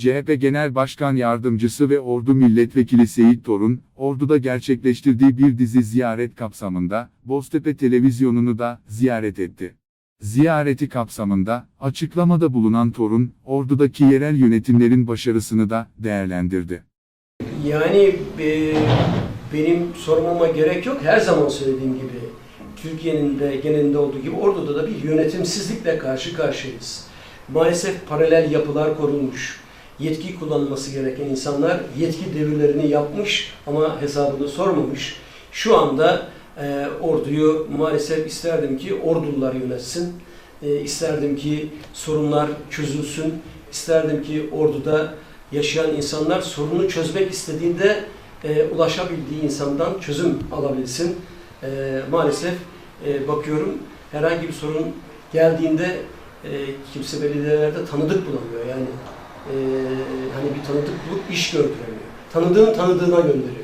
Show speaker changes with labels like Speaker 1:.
Speaker 1: CHP Genel Başkan Yardımcısı ve Ordu Milletvekili Seyit Torun, Ordu'da gerçekleştirdiği bir dizi ziyaret kapsamında, Boztepe Televizyonu'nu da ziyaret etti. Ziyareti kapsamında, açıklamada bulunan Torun, Ordu'daki yerel yönetimlerin başarısını da değerlendirdi.
Speaker 2: Yani e, benim sormama gerek yok. Her zaman söylediğim gibi Türkiye'nin de genelinde olduğu gibi orada da bir yönetimsizlikle karşı karşıyayız. Maalesef paralel yapılar korunmuş. Yetki kullanılması gereken insanlar yetki devirlerini yapmış ama hesabını sormamış. Şu anda e, orduyu maalesef isterdim ki ordular yönetsin. E, isterdim ki sorunlar çözülsün. İsterdim ki orduda yaşayan insanlar sorunu çözmek istediğinde e, ulaşabildiği insandan çözüm alabilsin. E, maalesef e, bakıyorum herhangi bir sorun geldiğinde e, kimse belediyelerde tanıdık bulamıyor. Yani e, bir tanıdık bulup iş gördüremiyor. Tanıdığın tanıdığına gönderiyor.